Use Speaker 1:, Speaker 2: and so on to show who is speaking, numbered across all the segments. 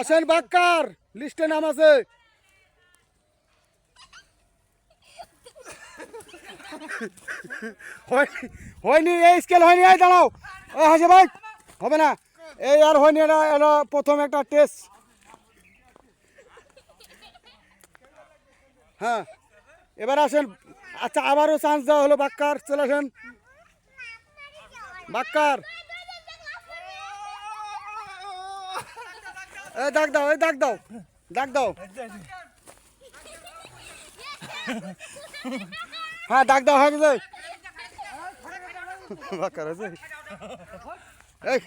Speaker 1: আসেন বাক্কার, লিস্টে নাম আছে। হয়নি এই স্কেল হয়নি, এই দাঁড়াও। এই হাসে ভাই, হবে না। এই আর হয়নি, এটা এটা প্রথম একটা টেস্ট হ্যাঁ এবার আসেন। আচ্ছা আবারও চান্স দেওয়া হলো বাক্কার, চলে আসেন। বাক্কার এই ডাক দাও এই ডাক দাও। ডাক দাও। হ্যাঁ ডাক দাও হয়ে আছে এই।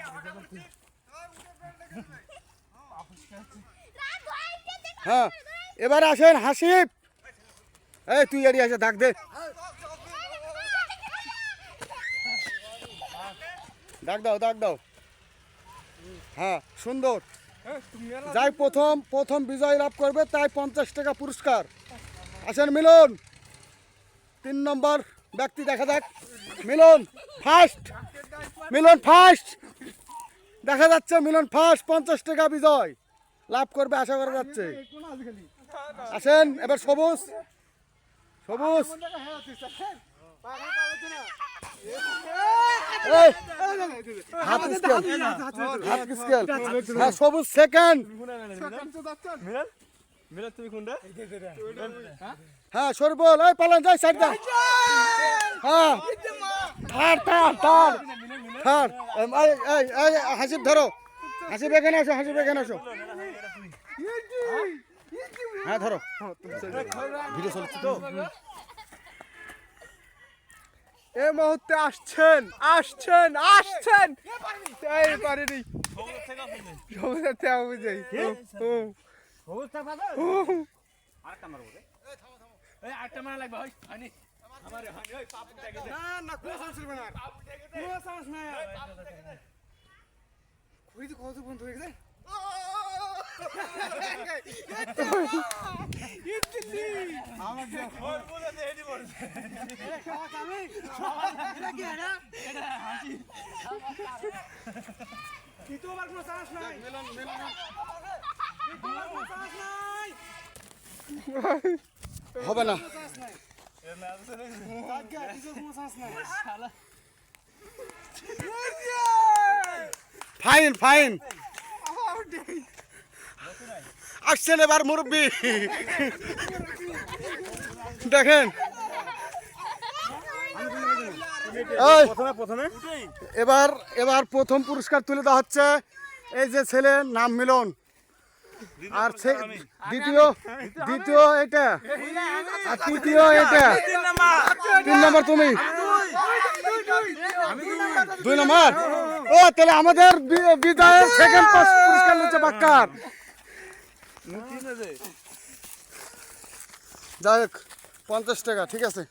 Speaker 1: হ্যাঁ এবার আসেন হাসিব এই তুই এড়িয়ে আসে ডাক দে। ডাক দাও ডাক দাও। হ্যাঁ সুন্দর। যাই প্রথম প্রথম বিজয় লাভ করবে, তাই পঞ্চাশ টাকা পুরস্কার। আসেন মিলন। তিন নম্বর ব্যক্তি দেখা যাক। মিলন ফার্স্ট মিলন ফার্স্ট দেখা যাচ্ছে মিলন ফার্স্ট পঞ্চাশ টাকা বিজয় লাভ করবে, আশা করা যাচ্ছে। আসেন, এবার সবুজ। সবুজ। হ্যাঁ সবুজ সেকেন্ড। হ্যাঁ সরবল এই পালন যাই সাইড দা। হ্যাঁ। থার থার থার থার হাসিব ধরো। হাসিব এখানে আসো হাসিব এখানে আসো। হ্যাঁ ধরো। ভিডিও চলছে তো।
Speaker 2: এই মুহূর্তে আসছেন আসছেন আসছেন এই পারিনি সবুজের থেকে বুঝাই
Speaker 1: হবে না। Fine fine. আসছেন এবার মুরব্বী। দেখেন। এবার এবার প্রথম পুরস্কার তুলে দেওয়া হচ্ছে এই যে ছেলে নাম মিলন। আর দ্বিতীয় দ্বিতীয় এটা। আর তৃতীয় এটা। তিন নম্বর তুমি। দুই নম্বর। ও, তাহলে আমাদের বি- বিজয়ের সেকেন্ড পুরস্কার নিচ্ছে বাক্কার। যাই হোক। পঞ্চাশ টাকা ঠিক আছে?